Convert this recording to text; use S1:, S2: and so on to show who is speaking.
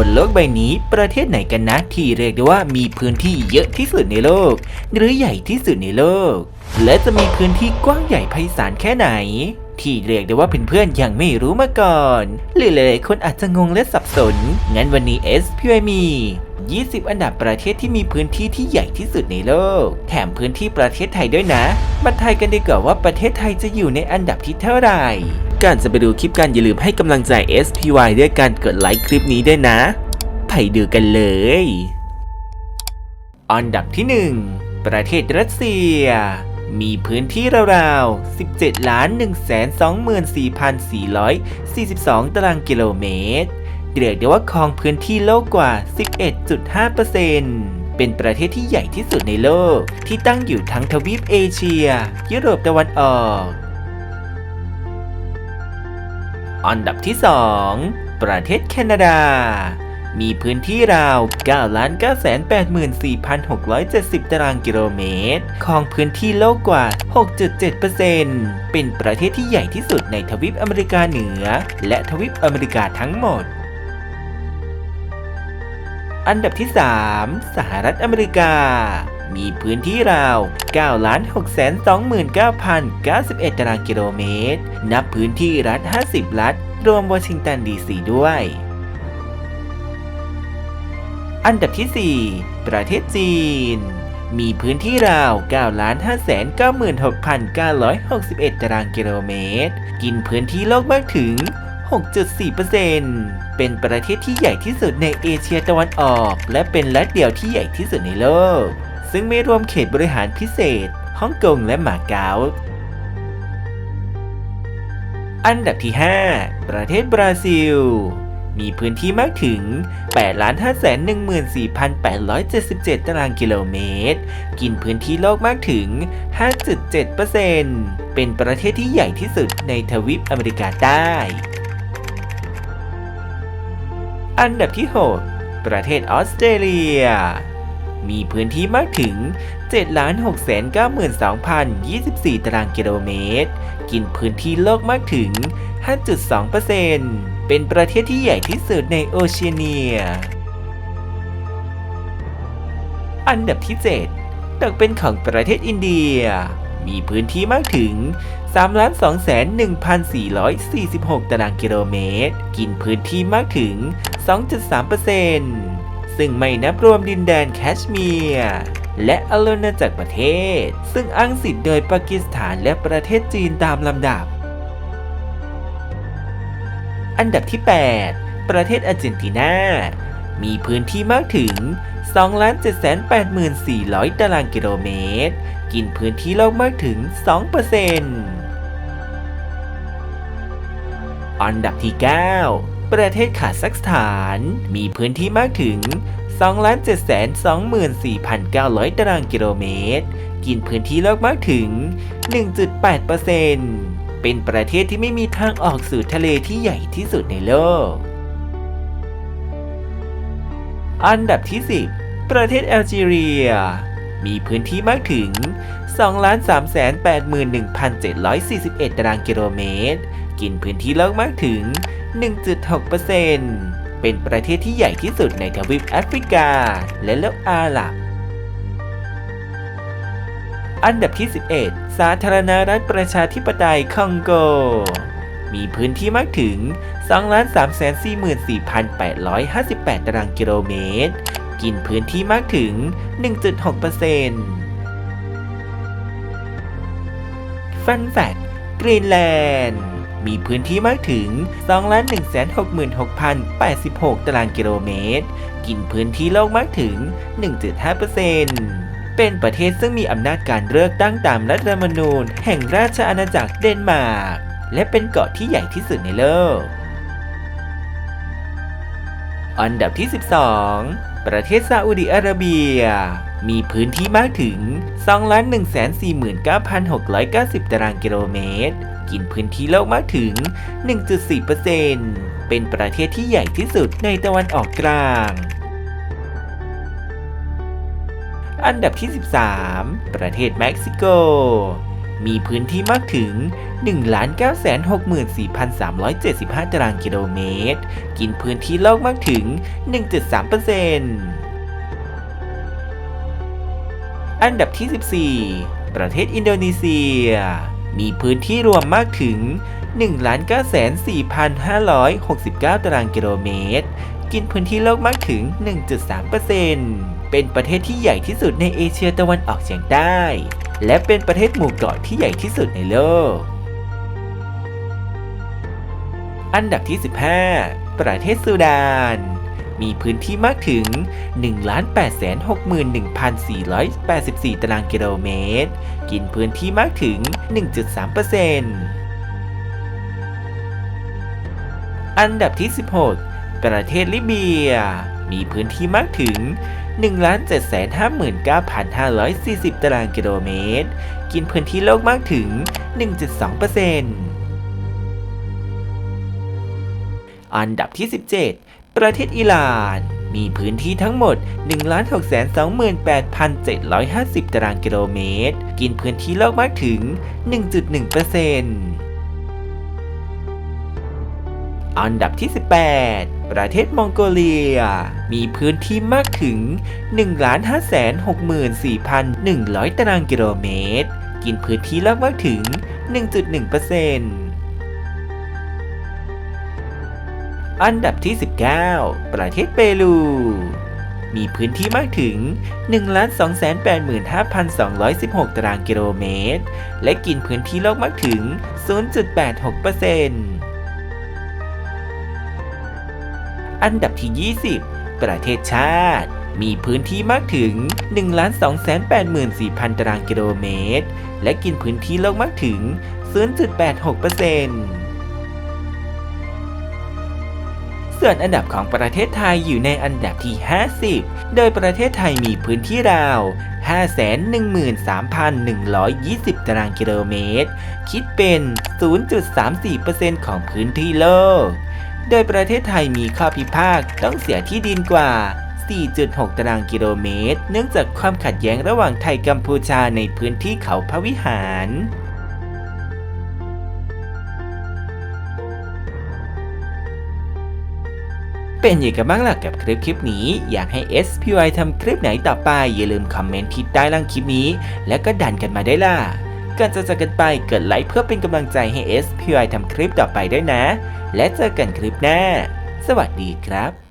S1: บนโลกใบนี้ ประเทศไหนกันนะที่เรียกได้ว่ามีพื้นที่เยอะที่สุดในโลก หรือใหญ่ที่สุดในโลก และจะมีพื้นที่กว้างใหญ่ไพศาลแค่ไหน ที่เรียกได้ว่าเพื่อนๆยังไม่รู้มาก่อนหรือหลายๆคนอาจจะงงและสับสน งั้นวันนี้ s p y มี 20 อันดับประเทศที่มีพื้นที่ที่ใหญ่ที่สุดในโลก แถมพื้นที่ประเทศไทยด้วยนะมาทายกันดีกว่าว่าประเทศไทยจะอยู่ในอันดับที่เท่าไหร่ ก่อนจะไปดูคลิปกันอย่าลืมให้กำลังใจ SPY ด้วยการกดไลค์คลิปนี้ด้วยนะ ไปดูกันเลย อันดับที่ 1 ประเทศรัสเซีย มีพื้นที่ราวๆ 17ล้าน124,442 ตารางกิโลเมตร เรียกได้ว่าครองพื้นที่โลกกว่า 11.5%เป็นประเทศที่ใหญ่ที่สุดในโลก ที่ตั้งอยู่ทั้งทวีปเอเชีย ยุโรปตะวันออก อันดับที่ 2 ประเทศแคนาดา มีพื้นที่ราว9,984,670 ตารางกิโลเมตร ของพื้นที่โลกกว่า 6.7%เป็นประเทศที่ใหญ่ที่สุดในทวีปอเมริกาเหนือ และทวีปอเมริกาทั้งหมดอันดับที่ 3 สหรัฐอเมริกา มีพื้นที่ราว9,629,091ตารางกิโลเมตร นับพื้นที่รัฐ 50 รัฐ รวมวอชิงตันดีซีด้วย อันดับที่ 4 ประเทศจีน มีพื้นที่ราว9,596,961ตารางกิโลเมตร กินพื้นที่โลกมากถึง 6.4%เป็นประเทศที่ใหญ่ที่สุดในเอเชียตะวันออก และเป็นรัฐเดียวที่ใหญ่ที่สุดในโลก ซึ่งไม่รวมเขตบริหารพิเศษฮ่องกงและมาเก๊าอันดับที่ 5 ประเทศบราซิล มีพื้นที่มากถึง 8,514,877 ตารางกิโลเมตร กินพื้นที่โลกมากถึง 5.7%เป็นประเทศที่ใหญ่ที่สุดในทวีปอเมริกาใต้ อันดับที่ 6 ประเทศออสเตรเลีย มีพื้นที่มากถึง 7,692,024 ตารางกิโลเมตร กินพื้นที่โลกมากถึง 5.2%เป็นประเทศที่ใหญ่ที่สุดในโอเชียเนีย อันดับที่ 7 ตกเป็นของประเทศอินเดีย มีพื้นที่มากถึง 3,201,446 ตารางกิโลเมตร กินพื้นที่มากถึง 2.3% ซึ่งไม่นับรวมดินแดนแคชเมียร์และอาณาจักรประเทศ ซึ่งอ้างสิทธิ์โดยปากีสถานและประเทศจีนตามลำดับ อันดับที่ 8 ประเทศอาร์เจนตินา มีพื้นที่มากถึง 2,784,400 ตารางกิโลเมตร กินพื้นที่โลกมากถึง 2%อันดับที่ 9 ประเทศคาซัคสถาน มีพื้นที่มากถึง 2,724,900 ตารางกิโลเมตร กินพื้นที่โลกมากถึง 1.8%เป็นประเทศที่ไม่มีทางออกสู่ทะเลที่ใหญ่ที่สุดในโลก อันดับที่ 10 ประเทศแอลจีเรีย มีพื้นที่มากถึง 2,381,741 ตารางกิโลเมตร กินพื้นที่โลกมากถึง 1.6%เป็นประเทศที่ใหญ่ที่สุดในทวีปแอฟริกา และโลกอาหรับ อันดับที่ 11 สาธารณรัฐประชาธิปไตยคองโก มีพื้นที่มากถึง 2,344,858 ตารางกิโลเมตร กินพื้นที่มากถึง 1.6%ฟันแฟกกรีนแลนด์มีพื้นที่มากถึง 2,166,086 ตารางกิโลเมตร กินพื้นที่โลกมากถึง 1.5%เป็นประเทศซึ่งมีอำนาจการเลือกตั้งตามรัฐธรรมนูญ แห่งราชอาณาจักรเดนมาร์ก และเป็นเกาะที่ใหญ่ที่สุดในโลก อันดับที่ 12 ประเทศซาอุดิอาระเบีย มีพื้นที่มากถึง 2,149,690 ตารางกิโลเมตร กินพื้นที่โลกมากถึง 1.4%เป็นประเทศที่ใหญ่ที่สุดในตะวันออกกลาง อันดับที่ 13 ประเทศเม็กซิโก มีพื้นที่มากถึง 1,964,375 ตารางกิโลเมตร กินพื้นที่โลกมากถึง 1.3%อันดับที่ 14 ประเทศอินโดนีเซีย มีพื้นที่รวมมากถึง 1,904,569 ตารางกิโลเมตร กินพื้นที่โลกมากถึง 1.3%เป็นประเทศที่ใหญ่ที่สุดในเอเชียตะวันออกเฉียงใต้ และเป็นประเทศหมู่เกาะที่ใหญ่ที่สุดในโลก อันดับที่ 15 ประเทศสุดาน มีพื้นที่มากถึง 1,861,484 ตารางกิโลเมตร กินพื้นที่มากถึง 1.3%อันดับที่ 16 ประเทศลิเบีย มีพื้นที่มากถึง 1,759,540 ตารางกิโลเมตร กินพื้นที่โลกมากถึง 1.2%อันดับที่ 17 ประเทศอิหร่านมีพื้นที่ทั้งหมด 1,628,750 ตารางกิโลเมตร กินพื้นที่โลกมากถึง 1.1% อันดับที่ 18 ประเทศมองโกเลีย มีพื้นที่มากถึง 1,564,100 ตารางกิโลเมตร กินพื้นที่โลกมากถึง 1.1%อันดับที่ 19 ประเทศเปรู มีพื้นที่มากถึง 1,285,216 ตารางกิโลเมตร และกินพื้นที่โลกมากถึง 0.86% อันดับที่ 20 ประเทศชาติ มีพื้นที่มากถึง 1,284,000 ตารางกิโลเมตร และกินพื้นที่โลกมากถึง 0.86%ส่วนอันดับของประเทศไทยอยู่ในอันดับที่ 50 โดยประเทศไทยมีพื้นที่ราว 513,120 ตารางกิโลเมตร คิดเป็น 0.34%ของพื้นที่โลก โดยประเทศไทยมีข้อพิพาทต้องเสียที่ดินกว่า 4.6 ตารางกิโลเมตร เนื่องจากความขัดแย้งระหว่างไทยกัมพูชาในพื้นที่เขาพระวิหารเป็นยังไงกันบ้างล่ะกับคลิปคลิปนี้ อยากให้ SPY ทำคลิปไหนต่อไป อย่าลืมคอมเมนต์ที่ใต้ล่างคลิปนี้ แล้วก็ดันกันมาได้ล่ะก่อนจะจากกันไปกดไลค์เพื่อเป็นกำลังใจให้ SPY ทำคลิปต่อไปด้วยนะ และเจอกันคลิปหน้า สวัสดีครับ